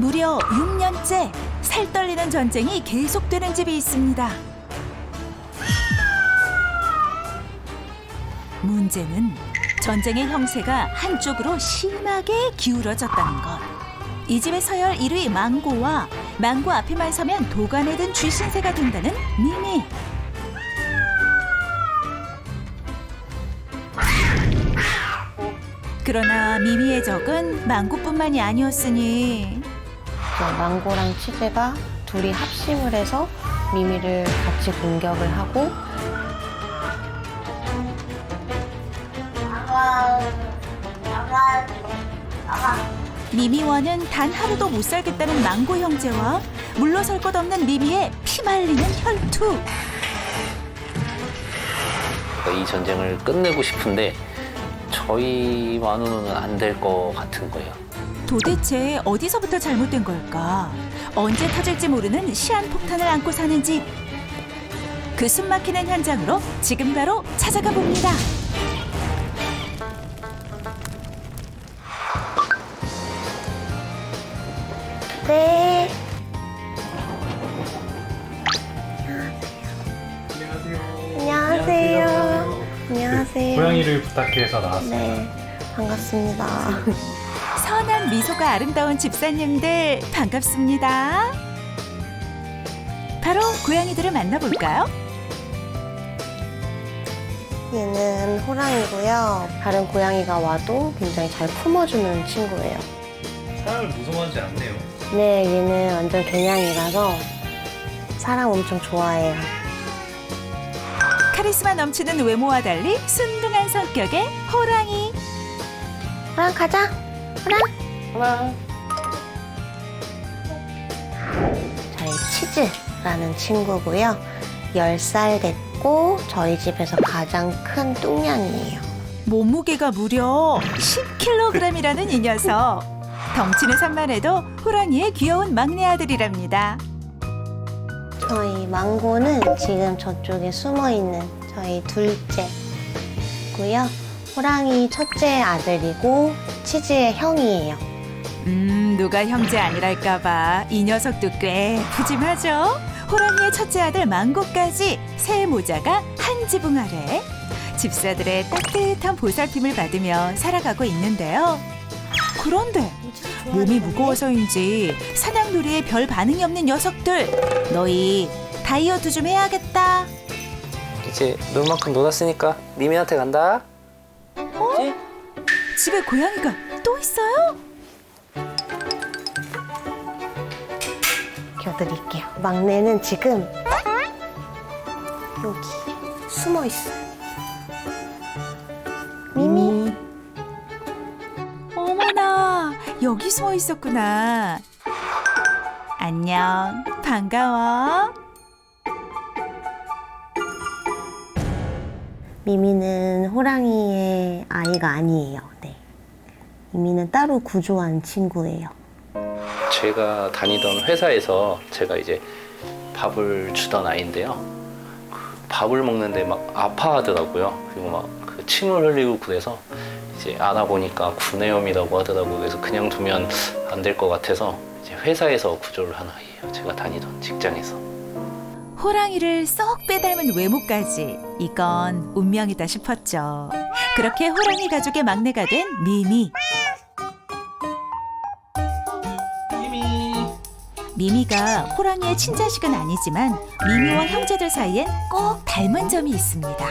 무려 6년째 살 떨리는 전쟁이 계속되는 집이 있습니다. 문제는 전쟁의 형세가 한쪽으로 심하게 기울어졌다는 것. 이 집의 서열 1위 망고와 망고 앞에만 서면 도간에 든 쥐신세가 된다는 미미. 그러나 미미의 적은 망고뿐만이 아니었으니 그 망고랑 치즈가 둘이 합심을 해서 미미를 같이 공격을 하고 미미와는 단 하루도 못 살겠다는 망고 형제와 물러설 것 없는 미미의 피말리는 혈투. 그러니까 이 전쟁을 끝내고 싶은데 저희 만으로는 안 될 것 같은 거예요. 도대체 어디서부터 잘못된 걸까? 언제 터질지 모르는 시한폭탄을 안고 사는 집. 그 숨막히는 현장으로 지금 바로 찾아가 봅니다. 네. 안녕하세요. 안녕하세요. 고양이를 부탁해서 나왔습니다. 네, 반갑습니다. 미소가 아름다운 집사님들 반갑습니다. 바로 고양이들을 만나볼까요? 얘는 호랑이고요. 다른 고양이가 와도 굉장히 잘 품어주는 친구예요. 사람을 무서워하지 않네요. 네, 얘는 완전 개냥이라서 사람 엄청 좋아해요. 카리스마 넘치는 외모와 달리 순둥한 성격의 호랑이. 호랑 가자. 호랑. 저희 치즈라는 친구고요. 10살 됐고 저희 집에서 가장 큰 뚱냥이에요. 몸무게가 무려 10kg이라는 이 녀석. 덩치는 산만해도 호랑이의 귀여운 막내 아들이랍니다. 저희 망고는 지금 저쪽에 숨어 있는 저희 둘째고요. 호랑이 첫째 아들이고 치즈의 형이에요. 음, 누가 형제 아니랄까봐 이 녀석도 꽤 푸짐하죠? 호랑이의 첫째 아들 망고까지 새 모자가 한 지붕 아래 집사들의 따뜻한 보살핌을 받으며 살아가고 있는데요. 그런데 몸이 무거워서인지 사냥놀이에 별 반응이 없는 녀석들 너희 다이어트 좀 해야겠다. 이제 놀 만큼 놀았으니까 미미한테 간다. 어? 집에 고양이가 또 있어요? 껴드릴게요. 막내는 지금 여기 숨어 있어요. 미미. 어머나 여기 숨어 있었구나. 안녕 반가워. 미미는 호랑이의 아이가 아니에요. 네. 미미는 따로 구조한 친구예요. 제가 다니던 회사에서 제가 이제 밥을 주던 아이인데요. 그 밥을 먹는데 막 아파하더라고요. 그리고 막 그 침을 흘리고 그래서 이제 알아보니까 구내염이라고 하더라고요. 그래서 그냥 두면 안 될 것 같아서 이제 회사에서 구조를 한 아이예요. 제가 다니던 직장에서. 호랑이를 쏙 빼닮은 외모까지 이건 운명이다 싶었죠. 그렇게 호랑이 가족의 막내가 된 미미. 미미가 호랑이의 친자식은 아니지만 미미와 형제들 사이엔 꼭 닮은 점이 있습니다.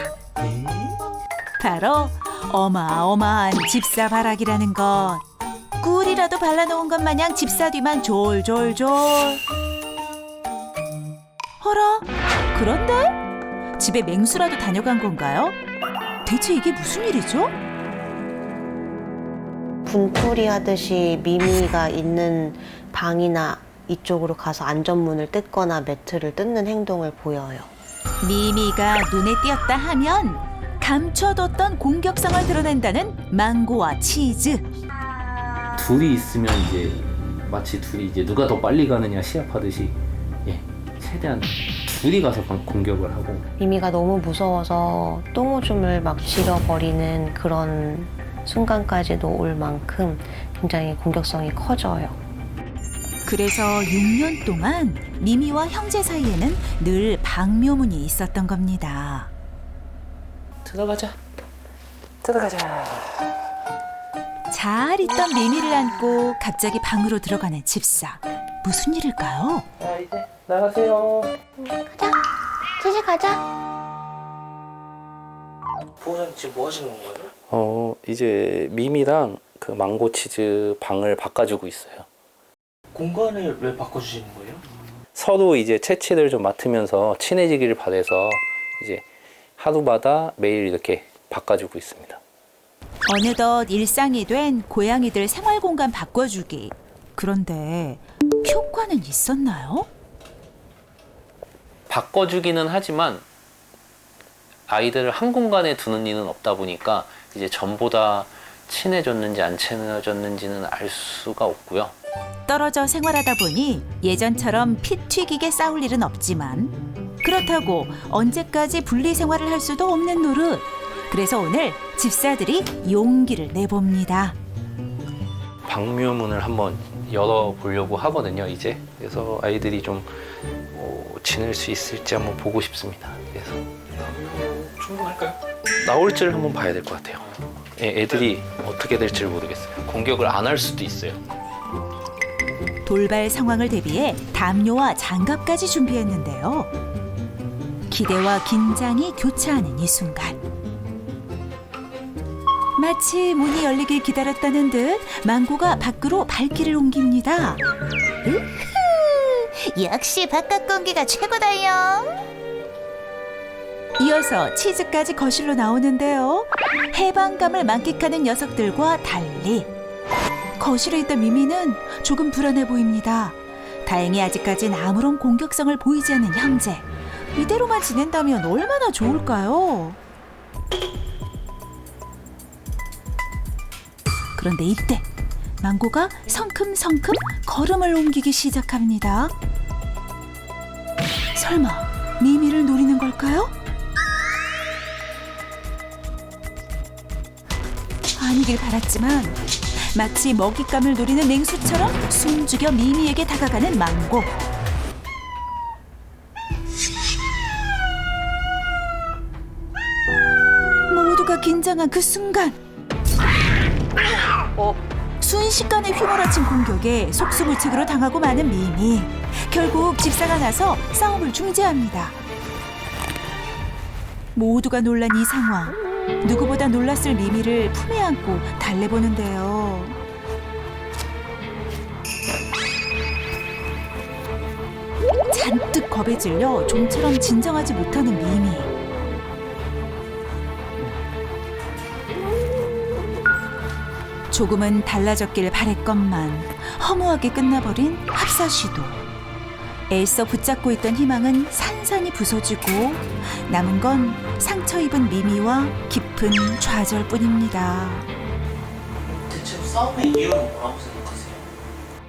바로 어마어마한 집사 바락이라는 것. 꿀이라도 발라놓은 것 마냥 집사 뒤만 졸졸졸. 허라? 그런데? 집에 맹수라도 다녀간 건가요? 대체 이게 무슨 일이죠? 분풀이 하듯이 미미가 있는 방이나 이쪽으로 가서 안전문을 뜯거나 매트를 뜯는 행동을 보여요. 미미가 눈에 띄었다 하면 감춰뒀던 공격성을 드러낸다는 망고와 치즈. 둘이 있으면 이제 마치 둘이 이제 누가 더 빨리 가느냐 시합하듯이 예 최대한 둘이 가서 방- 공격을 하고 미미가 너무 무서워서 똥오줌을 막 지려버리는 그런 순간까지도 올 만큼 굉장히 공격성이 커져요. 그래서 6년 동안 미미와 형제 사이에는 늘 방묘문이 있었던 겁니다. 들어가자. 들어가자. 잘 있던 미미를 안고 갑자기 방으로 들어가는 집사. 무슨 일일까요? 자 이제 나가세요. 치즈 가자. 부모님 지금 뭐 하시는 거예요? 어 이제 미미랑 그 망고 치즈 방을 바꿔주고 있어요. 공간을 왜 바꿔주시는 거예요? 서로 이제 채취를 좀 맡으면서 친해지기를 바래서 이제 하루마다 매일 이렇게 바꿔주고 있습니다. 어느덧 일상이 된 고양이들 생활 공간 바꿔주기. 그런데 효과는 있었나요? 바꿔주기는 하지만 아이들을 한 공간에 두는 일은 없다 보니까 이제 전보다 친해졌는지 안 친해졌는지는 알 수가 없고요. 떨어져 생활하다 보니 예전처럼 피 튀기게 싸울 일은 없지만 그렇다고 언제까지 분리 생활을 할 수도 없는 노릇. 그래서 오늘 집사들이 용기를 내봅니다. 방묘문을 한번 열어보려고 하거든요, 이제. 그래서 아이들이 좀 뭐, 지낼 수 있을지 한번 보고 싶습니다. 그래서 충분할까요? 나올 줄 한번 봐야 될 것 같아요. 예, 애들이 어떻게 될지 모르겠어요. 공격을 안 할 수도 있어요. 돌발 상황을 대비해 담요와 장갑까지 준비했는데요. 기대와 긴장이 교차하는 이 순간. 마치 문이 열리길 기다렸다는 듯 망고가 밖으로 발길을 옮깁니다. 으흐, 역시 바깥 공기가 최고다요. 이어서 치즈까지 거실로 나오는데요. 해방감을 만끽하는 녀석들과 달리 거실에 있던 미미는 조금 불안해 보입니다. 다행히 아직까진 아무런 공격성을 보이지 않는 형제. 이대로만 지낸다면 얼마나 좋을까요? 그런데 이때 망고가 성큼성큼 걸음을 옮기기 시작합니다. 설마 미미를 노리는 걸까요? 아니길 바랐지만 마치 먹잇감을 노리는 맹수처럼 숨죽여 미미에게 다가가는 망고. 모두가 긴장한 그 순간 순식간에 휘몰아친 공격에 속수무책으로 당하고 마는 미미. 결국 집사가 나서 싸움을 중지합니다. 모두가 놀란 이 상황. 누구보다 놀랐을 미미를 품에 안고 달래보는데요. 잔뜩 겁에 질려 좀처럼 진정하지 못하는 미미. 조금은 달라졌길 바랬건만 허무하게 끝나버린 합사 시도. 애써 붙잡고 있던 희망은 산산이 부서지고 남은 건 상처 입은 미미와 깊은 좌절뿐입니다. 대체 싸움의 이유는 뭐라고 생각하세요?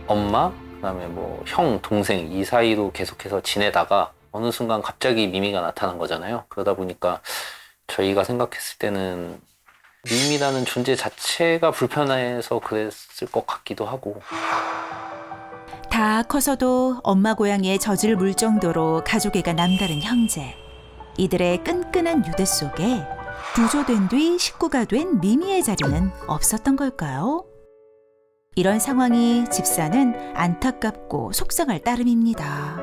엄마, 그다음에 뭐 형, 동생 이 사이로 계속해서 지내다가 어느 순간 갑자기 미미가 나타난 거잖아요. 그러다 보니까 저희가 생각했을 때는 미미라는 존재 자체가 불편해서 그랬을 것 같기도 하고 다 커서도 엄마 고양이의 젖을 물 정도로 가족애가 남다른 형제. 이들의 끈끈한 유대 속에 부조된 뒤 식구가 된 미미의 자리는 없었던 걸까요? 이런 상황이 집사는 안타깝고 속상할 따름입니다.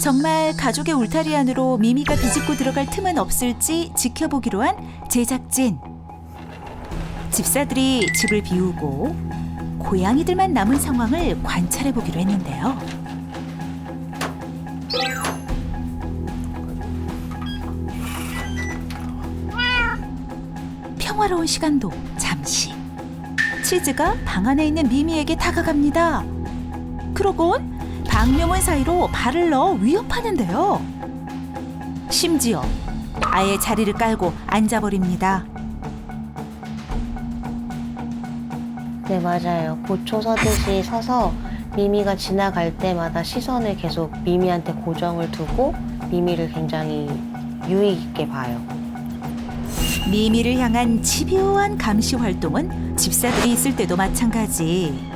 정말 가족의 울타리 안으로 미미가 비집고 들어갈 틈은 없을지 지켜보기로 한 제작진. 집사들이 집을 비우고 고양이들만 남은 상황을 관찰해 보기로 했는데요. 평화로운 시간도 잠시. 치즈가 방 안에 있는 미미에게 다가갑니다. 그러곤 방묘문 사이로 발을 넣어 위협하는데요. 심지어 아예 자리를 깔고 앉아버립니다. 네, 맞아요. 고초 서듯이 서서 미미가 지나갈 때마다 시선을 계속 미미한테 고정을 두고 미미를 굉장히 유의 깊게 봐요. 미미를 향한 집요한 감시 활동은 집사들이 있을 때도 마찬가지.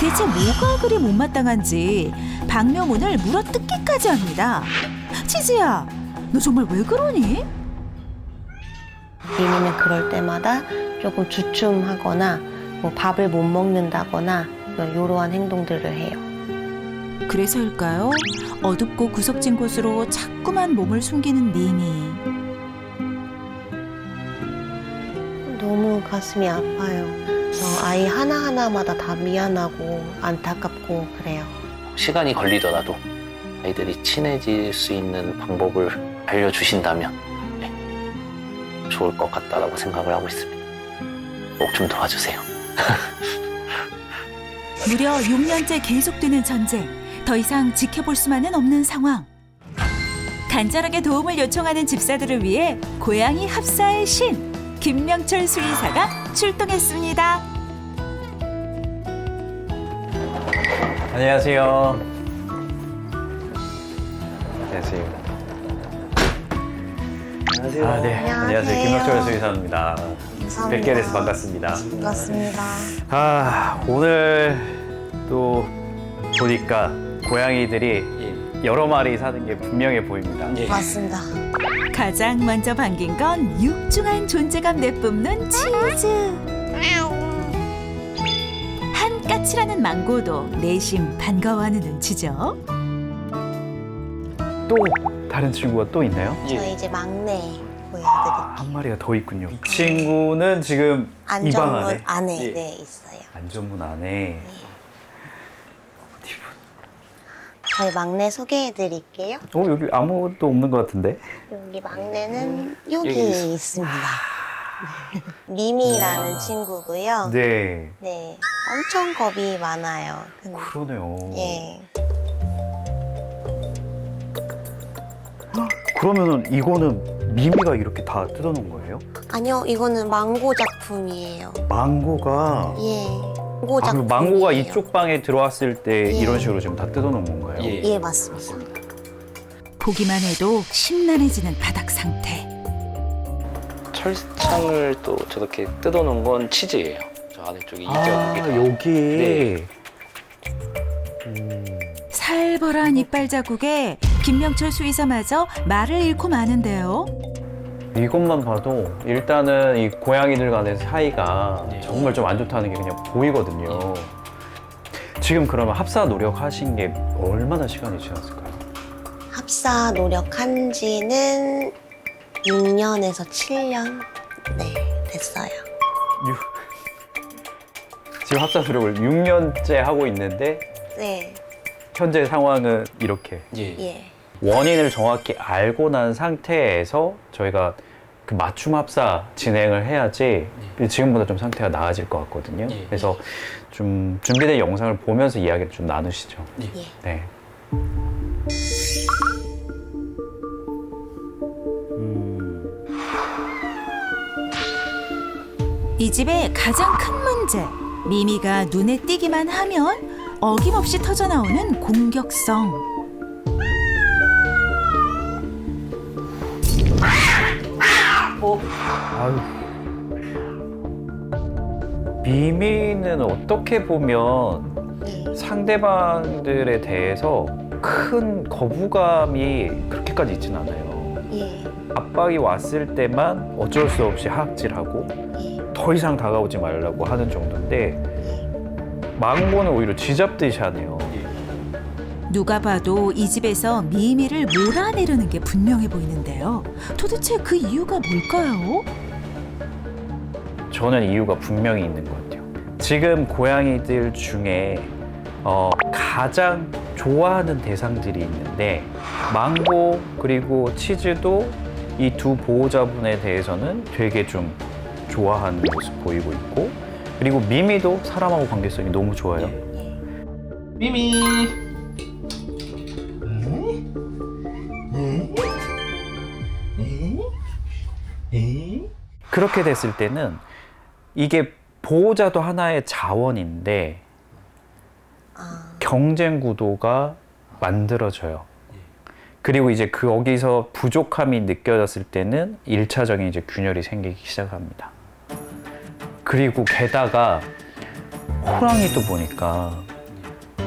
대체 뭐가 그리 못마땅한지 방묘문을 물어뜯기까지 합니다. 치즈야, 너 정말 왜 그러니? 미미는 그럴 때마다 조금 주춤하거나 뭐 밥을 못 먹는다거나 이러한 행동들을 해요. 그래서일까요? 어둡고 구석진 곳으로 자꾸만 몸을 숨기는 미미. 너무 가슴이 아파요. 저 아이 하나하나마다 다 미안하고 안타깝고 그래요. 시간이 걸리더라도 아이들이 친해질 수 있는 방법을 알려주신다면 네, 좋을 것 같다라고 생각을 하고 있습니다. 꼭 좀 도와주세요. 무려 6년째 계속되는 전쟁. 더 이상 지켜볼 수만은 없는 상황. 간절하게 도움을 요청하는 집사들을 위해 고양이 합사의 신 김명철 수의사가 출동했습니다. 안녕하세요. 안녕하세요. 안녕하세요. 아, 네. 안녕하세요. 안녕하세요. 김덕철 수의사입니다. 뵙게 돼서 반갑습니다. 반갑습니다. 아, 오늘 또 보니까 고양이들이 예. 여러 마리 사는 게 분명해 보입니다. 예. 맞습니다. 가장 먼저 반긴 건 육중한 존재감 내뿜는 치즈. 한 까칠하는 망고도 내심 반가워하는 눈치죠. 또 다른 친구가 또 있나요? 저 예. 이제 막내 보여드릴게요. 한 마리가 더 있군요. 이 친구는 지금 이 방 안에 안전문 안에 예. 네, 있어요. 안전문 안에 어디 저희 막내 소개해드릴게요. 보- 어 여기 아무것도 없는 것 같은데? 여기 막내는 여기 여기 있어. 있습니다. 미미라는 친구고요. 네. 네, 엄청 겁이 많아요. 근데, 그러네요. 예, 그러면은 이거는 미미가 이렇게 다 뜯어놓은 거예요? 아니요, 이거는 망고 작품이에요. 망고가 예, 망고 아, 작품. 그럼 망고가 이쪽 방에 들어왔을 때 예. 이런 식으로 지금 다 뜯어놓은 건가요? 예. 예, 맞습니다. 보기만 해도 심란해지는 바닥 상태. 철창을 또 저렇게 뜯어놓은 건 치즈예요. 저 안에 쪽에 아. 여기 네. 음, 살벌한 이빨 자국에 김명철 수의사마저 말을 잃고 마는데요. 이것만 봐도 일단은 이 고양이들 간의 사이가 네. 정말 좀 안 좋다는 게 그냥 보이거든요. 지금 그러면 합사 노력하신 게 얼마나 시간이 지났을까요? 합사 노력한 지는 6년에서 7년 네, 됐어요. 지금 합사 노력을 6년째 하고 있는데 네, 현재 상황은 이렇게 예. 예. 원인을 정확히 알고 난 상태에서 저희가 그 맞춤 합사 진행을 해야지 지금보다 좀 상태가 나아질 것 같거든요. 예. 그래서 좀 준비된 영상을 보면서 이야기를 좀 나누시죠. 예. 예. 네. 음, 이 집의 가장 큰 문제. 미미가 눈에 띄기만 하면 어김없이 터져나오는 공격성. 아유. 미미는 어떻게 보면 예. 상대방들에 대해서 큰 거부감이 그렇게까지 있진 않아요. 예. 압박이 왔을 때만 어쩔 수 없이 하악질하고 예. 더 이상 다가오지 말라고 하는 정도인데 망고는 오히려 쥐잡듯이 하네요. 누가 봐도 이 집에서 미미를 몰아내려는 게 분명해 보이는데요. 도대체 그 이유가 뭘까요? 저는 이유가 분명히 있는 것 같아요. 지금 고양이들 중에 어, 가장 좋아하는 대상들이 있는데 망고 그리고 치즈도 이 두 보호자분에 대해서는 되게 좀 좋아하는 모습 보이고 있고 그리고 미미도 사람하고 관계성이 너무 좋아요. 미미. 그렇게 됐을 때는 이게 보호자도 하나의 자원인데 아, 경쟁 구도가 만들어져요. 그리고 이제 그 거기서 부족함이 느껴졌을 때는 일차적인 이제 균열이 생기기 시작합니다. 그리고 게다가 호랑이도 보니까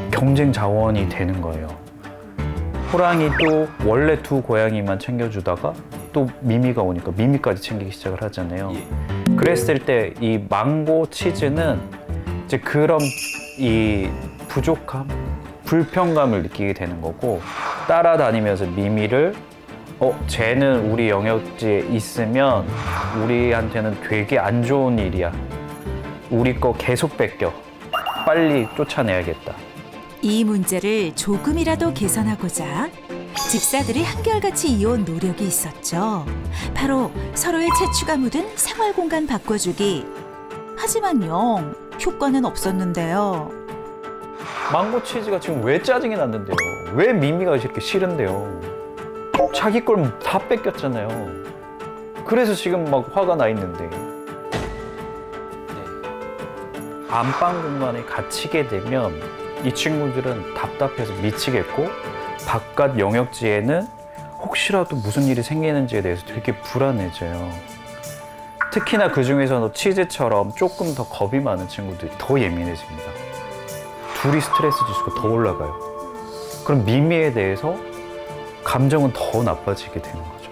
경쟁 자원이 되는 거예요. 호랑이도 원래 두 고양이만 챙겨주다가 또 미미가 오니까 미미까지 챙기기 시작을 하잖아요. 그랬을 때 이 망고 치즈는 이제 그런 이 부족함, 불평감을 느끼게 되는 거고 따라다니면서 미미를 어, 쟤는 우리 영역지에 있으면 우리한테는 되게 안 좋은 일이야. 우리 거 계속 뺏겨. 빨리 쫓아내야겠다. 이 문제를 조금이라도 개선하고자 집사들이 한결같이 이어온 노력이 있었죠. 바로 서로의 채취가 묻은 생활 공간 바꿔주기. 하지만요, 효과는 없었는데요. 망고 치즈가 지금 왜 짜증이 났는데요? 왜 미미가 이렇게 싫은데요? 자기 걸 다 뺏겼잖아요. 그래서 지금 막 화가 나 있는데. 안방 공간에 갇히게 되면 이 친구들은 답답해서 미치겠고 바깥 영역지에는 혹시라도 무슨 일이 생기는지에 대해서 되게 불안해져요. 특히나 그 중에서도 치즈처럼 조금 더 겁이 많은 친구들이 더 예민해집니다. 둘이 스트레스 지수가 더 올라가요. 그럼 미미에 대해서 감정은 더 나빠지게 되는 거죠.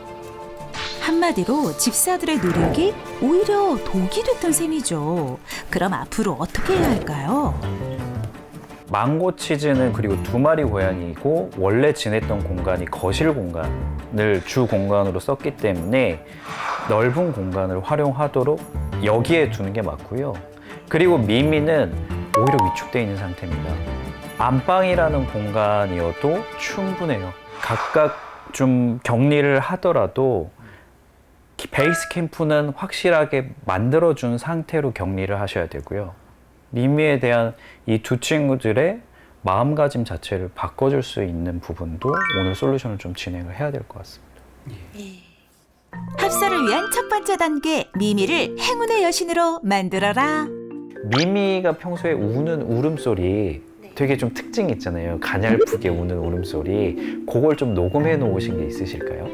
한마디로 집사들의 노력이 오히려 독이 됐던 셈이죠. 그럼 앞으로 어떻게 해야 할까요? 망고 치즈는 그리고 두 마리 고양이고 원래 지냈던 공간이 거실 공간을 주 공간으로 썼기 때문에 넓은 공간을 활용하도록 여기에 두는 게 맞고요. 그리고 미미는 오히려 위축되어 있는 상태입니다. 안방이라는 공간이어도 충분해요. 각각 좀 격리를 하더라도 베이스 캠프는 확실하게 만들어준 상태로 격리를 하셔야 되고요. 미미에 대한 이 두 친구들의 마음가짐 자체를 바꿔줄 수 있는 부분도 오늘 솔루션을 좀 진행을 해야 될 것 같습니다. 합사를 위한 첫 번째 단계, 미미를 행운의 여신으로 만들어라. 미미가 평소에 우는 울음소리 되게 좀 특징이 있잖아요. 가냘프게 우는 울음소리. 그걸 좀 녹음해 놓으신 게 있으실까요?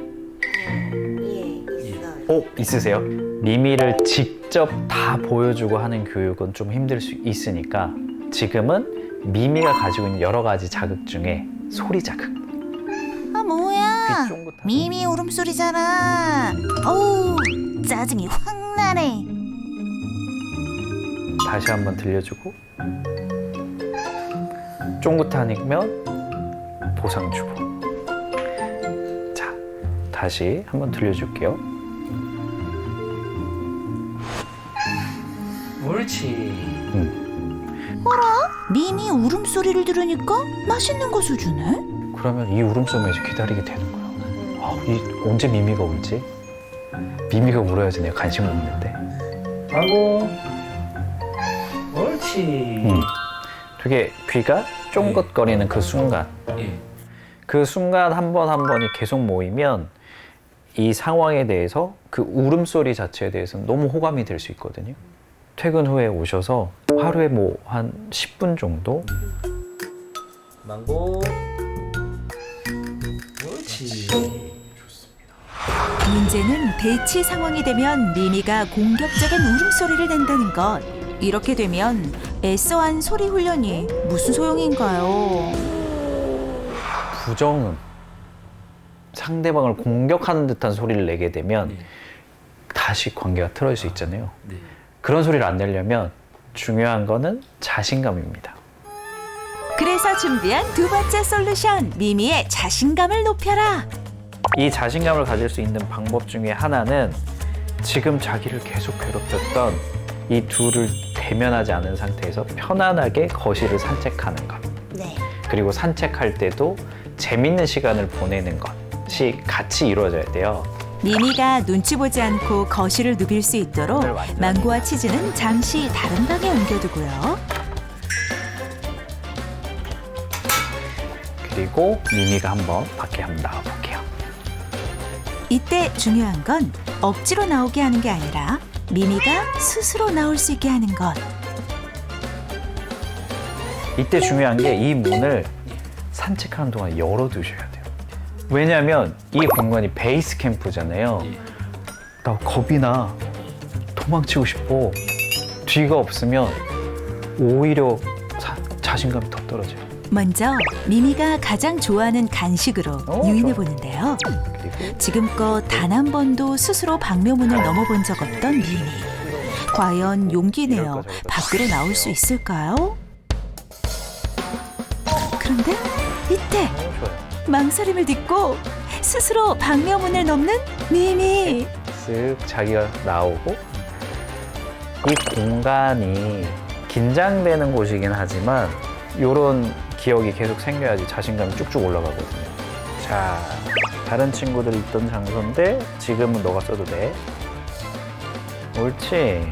예, 있어요. 어, 있으세요? 미미를 직접 다 보여주고 하는 교육은 좀 힘들 수 있으니까 지금은 미미가 가지고 있는 여러 가지 자극 중에 소리 자극. 아 뭐야? 귀 쫑긋하고. 미미 울음소리잖아. 어우 짜증이 확 나네. 다시 한번 들려주고 쫑긋하면 보상 주고 자 다시 한번 들려줄게요 옳지. 미미 울음소리를 들으니까 맛있는 거 주네. 그러면 이 울음소리에서 기다리게 되는 거예요 아, 이, 언제 미미가 올지 미미가 울어야지 내가 간식을 먹는데 망고. 옳지. 음. 되게 귀가 쫑긋거리는 그 순간 예. 그 순간 한 번 한 번이 계속 모이면 이 상황에 대해서 그 울음소리 자체에 대해서는 너무 호감이 될 수 있거든요. 퇴근 후에 오셔서 하루에 뭐 한 10분 정도 망고. 옳지. 문제는 대치 상황이 되면 미미가 공격적인 울음소리를 낸다는 것. 이렇게 되면 애써한 소리 훈련이 무슨 소용인가요? 부정음 상대방을 공격하는 듯한 소리를 내게 되면 네. 다시 관계가 틀어질 수 있잖아요. 네. 그런 소리를 안 내려면 중요한 거는 자신감입니다. 그래서 준비한 두 번째 솔루션, 미미의 자신감을 높여라. 이 자신감을 가질 수 있는 방법 중에 하나는 지금 자기를 계속 괴롭혔던 이 둘을 대면하지 않은 상태에서 편안하게 거실을 산책하는 것. 네. 그리고 산책할 때도 재밌는 시간을 보내는 것이 같이 이루어져야 돼요. 미미가 눈치 보지 않고 거실을 누빌 수 있도록 망고와 치즈는 잠시 다른 방에 옮겨두고요. 그리고 미미가 한번 밖에 한번 나와볼게요. 이때 중요한 건 억지로 나오게 하는 게 아니라 미미가 스스로 나올 수 있게 하는 것. 이때 중요한 게 이 문을 산책하는 동안 열어두셔야 돼요. 왜냐면 이 공간이 베이스 캠프잖아요. 예. 나 겁이 나. 도망치고 싶어. 뒤가 없으면 오히려 자, 자신감이 더 떨어져요. 먼저 미미가 가장 좋아하는 간식으로 어, 유인해 좋아. 보는데요. 지금껏 단 한 번도 스스로 방묘문을 넘어본 적 없던 미미. 과연 용기 내어 밖으로 나올 수 있을까요? 그런데 이때. 망설임을 딛고 스스로 방묘문을 넘는 미미. 쓱 자기가 나오고 이 공간이 긴장되는 곳이긴 하지만 이런 기억이 계속 생겨야지 자신감이 쭉쭉 올라가거든요. 자, 다른 친구들이 있던 장소인데 지금은 너가 써도 돼. 옳지.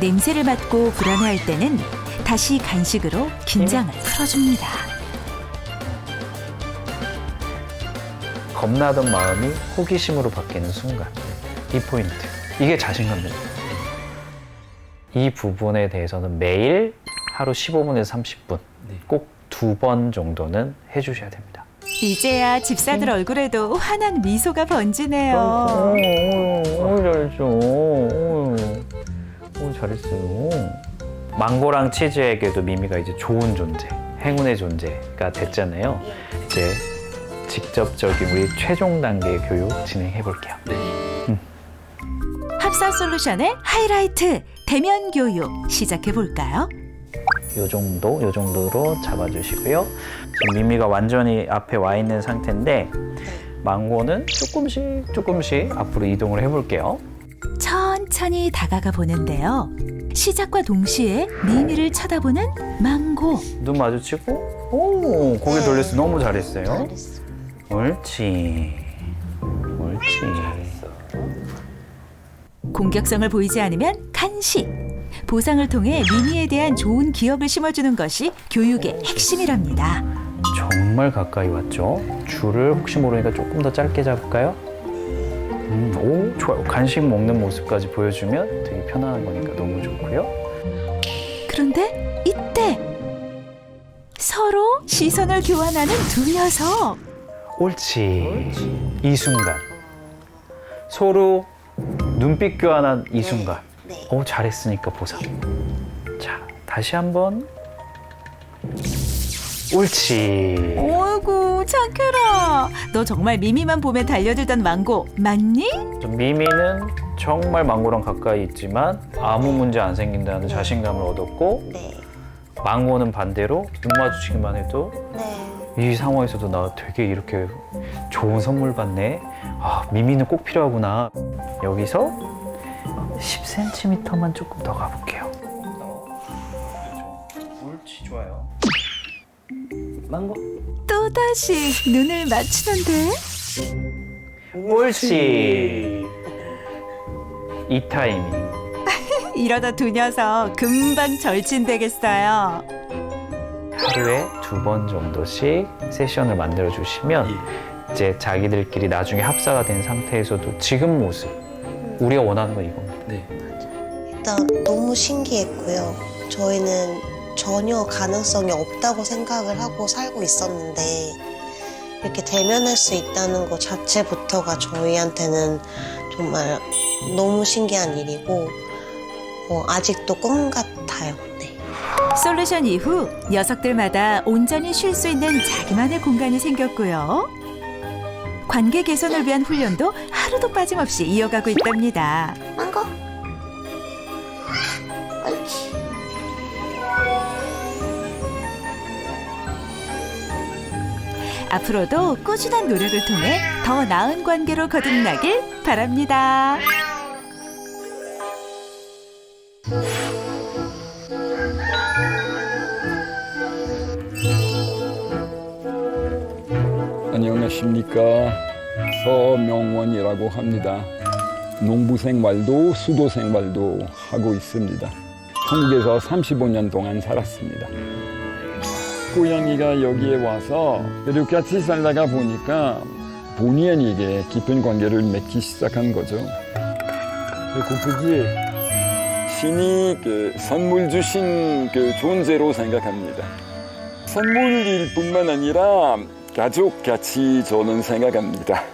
냄새를 맡고 불안해할 때는 다시 간식으로 긴장을 풀어줍니다. 겁나던 마음이 호기심으로 바뀌는 순간. 이 포인트. 이게 자신감입니다. 이 부분에 대해서는 매일 하루 15분에서 30분 네. 꼭두 번 정도는 해주셔야 됩니다. 이제야 집사들 얼굴에도 환한 미소가 번지네요. 오, 잘했어. 오, 오, 잘했어요. 망고랑 치즈에게도 미미가 이제 좋은 존재, 행운의 존재가 됐잖아요. 이제 직접적인 우리 최종 단계 교육 진행해 볼게요. 네. 합사 솔루션의 하이라이트 대면 교육 시작해 볼까요? 요 정도, 요 정도로 잡아주시고요. 지금 미미가 완전히 앞에 와 있는 상태인데 망고는 조금씩 조금씩 앞으로 이동을 해볼게요. 천천히 다가가 보는데요. 시작과 동시에 미미를 쳐다보는 망고. 눈 마주치고 오 고개 네. 돌렸어 너무 잘했어요. 잘했어. 옳지, 옳지. 공격성을 보이지 않으면 간식. 보상을 통해 미미에 대한 좋은 기억을 심어주는 것이 교육의 핵심이랍니다. 정말 가까이 왔죠. 줄을 혹시 모르니까 조금 더 짧게 잡을까요? 음, 오 좋아요. 간식 먹는 모습까지 보여주면 되게 편안한 거니까 너무 좋고요. 그런데 이때 서로 시선을 교환하는 두 녀석. 옳지. 이 순간 서로 눈빛 교환한 이 순간. 네. 오 잘했으니까 보상. 자 다시 한번. 옳지. 어이구 착해라. 너 정말 미미만 보면 달려들던 망고 맞니? 미미는 정말 망고랑 가까이 있지만 아무 문제 안 생긴다는 자신감을 얻었고 네. 망고는 반대로 눈 마주치기만 해도 네. 이 상황에서도 나 되게 이렇게 좋은 선물 받네. 아 미미는 꼭 필요하구나. 여기서 10cm만 조금 더 가볼게요. 옳지 좋아요. 망고. 또다시 눈을 맞추는데 옳지. 이 타이밍. 이러다 두 녀석 금방 절친되겠어요. 하루에 두 번 정도씩 세션을 만들어 주시면 이제 자기들끼리 나중에 합사가 된 상태에서도 지금 모습 우리가 원하는 건 이겁니다. 네. 일단 너무 신기했고요. 저희는 전혀 가능성이 없다고 생각을 하고 살고 있었는데 이렇게 대면할 수 있다는 것 자체부터가 저희한테는 정말 너무 신기한 일이고 어, 아직도 꿈 같아요. 네. 솔루션 이후 녀석들마다 온전히 쉴 수 있는 자기만의 공간이 생겼고요. 관계 개선을 위한 훈련도 하루도 빠짐없이 이어가고 있답니다. 망고. 앞으로도 꾸준한 노력을 통해 더 나은 관계로 거듭나길 바랍니다. 안녕하십니까 서명원이라고 합니다. 농부 생활도 수도 생활도 하고 있습니다. 한국에서 35년 동안 살았습니다. 고양이가 여기에 와서 이렇게 같이 살다가 보니까 본의 아니게 깊은 관계를 맺기 시작한 거죠. 그 고프기 신이 그 선물 주신 그 존재로 생각합니다. 선물일 뿐만 아니라 가족 같이 저는 생각합니다.